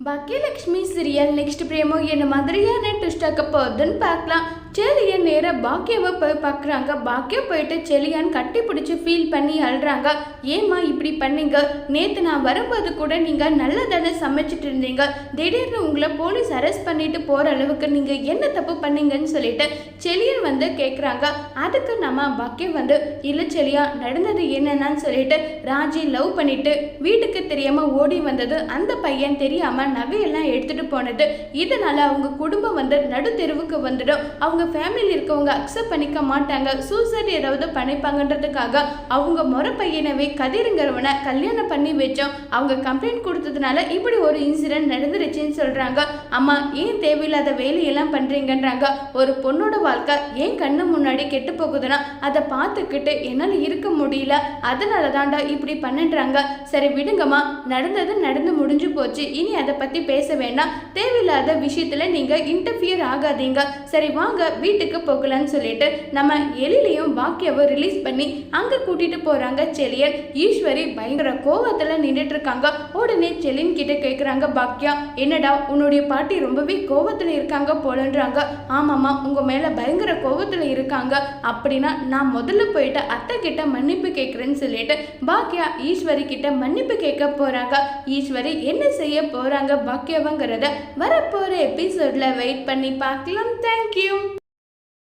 Bhagyalakshmi serial next பிரேமோ என்ன மாதிரியான twist ஆக்க போகுதுன்னு பார்க்கலாம். செலியன் நேராக பாக்கியாவை போய் பார்க்குறாங்க பாக்கியா போயிட்டு செலியான் கட்டி பிடிச்சி ஃபீல் பண்ணி அழுறாங்க. ஏம்மா இப்படி பண்ணீங்க? நேற்று நான் வரும்போது கூட நீங்கள் நல்லதானே சமைச்சிட்டு இருந்தீங்க. திடீர்னு உங்களை போலீஸ் அரெஸ்ட் பண்ணிட்டு போகிற அளவுக்கு நீங்கள் என்ன தப்பு பண்ணீங்கன்னு சொல்லிட்டு செலியன் வந்து கேட்குறாங்க அதுக்கு நம்ம பாக்கியா வந்து இல்லை செலியா நடந்தது என்னென்னு சொல்லிட்டு ராஜி லவ் பண்ணிட்டு வீட்டுக்கு தெரியாம ஓடி வந்தது அந்த பையன் தெரியாம நகையெல்லாம் எடுத்துட்டு போனது. இதனால அவங்க குடும்பம் வந்து நடு தெருவுக்கு வந்துடும். அவங்க ஃபேமிலி இருக்கவங்க அக்செப்ட் பண்ணிக்க மாட்டாங்க. சூசைட் ஏதாவது பண்ணிப்பாங்கன்றதுக்காக அவங்க முறை பையனவே கதிருங்கிறவனை கல்யாணம் பண்ணி வச்சோம். அவங்க கம்ப்ளைண்ட் கொடுத்ததுனால இப்படி ஒரு இன்சிடென்ட் நடந்துருச்சுன்னு சொல்கிறாங்க அம்மா ஏன் தேவையில்லாத வேலையெல்லாம் பண்ணுறீங்கன்றாங்க ஒரு பொண்ணோட வாழ்க்கை ஏன் கண்ணு முன்னாடி கெட்டு போகுதுன்னா அதை பார்த்துக்கிட்டு என்னால் இருக்க முடியல. அதனால தான்டா இப்படி பண்ணுன்றாங்க. சரி விடுங்கம்மா. நடந்தது நடந்து முடிஞ்சு போச்சு. இனி அதை பற்றி பேச வேண்டாம். தேவையில்லாத விஷயத்தில் நீங்கள் இன்டர்ஃபியர் ஆகாதீங்க. சரி வாங்க. வீட்டுக்கு போகலான்னு சொல்லிட்டு நம்ம எலிலையும் பாக்கியாவை ரிலீஸ் பண்ணி அங்க கூட்டிட்டு போறாங்க செலியன். ஈஸ்வரி பயங்கர கோவத்துல நின்றுட்டு இருக்காங்க உடனே செலின் கிட்ட கேக்குறாங்க பாக்கியா என்னடா உன்னுடைய பாட்டி ரொம்பவே கோவத்துல இருக்காங்க போலன்றாங்க. ஆமாம்மா உங்க மேல பயங்கர கோவத்துல இருக்காங்க. அப்படின்னா நான் முதல்ல போயிட்டு அத்தை கிட்ட மன்னிப்பு கேட்குறேன்னு சொல்லிட்டு பாக்கியா ஈஸ்வரி கிட்ட மன்னிப்பு கேட்க போறாங்க. ஈஸ்வரி என்ன செய்ய போறாங்க பாக்கியாவங்கிறத வரப்போற எபிசோட்ல வெயிட் பண்ணி பார்க்கலாம். தேங்க்யூ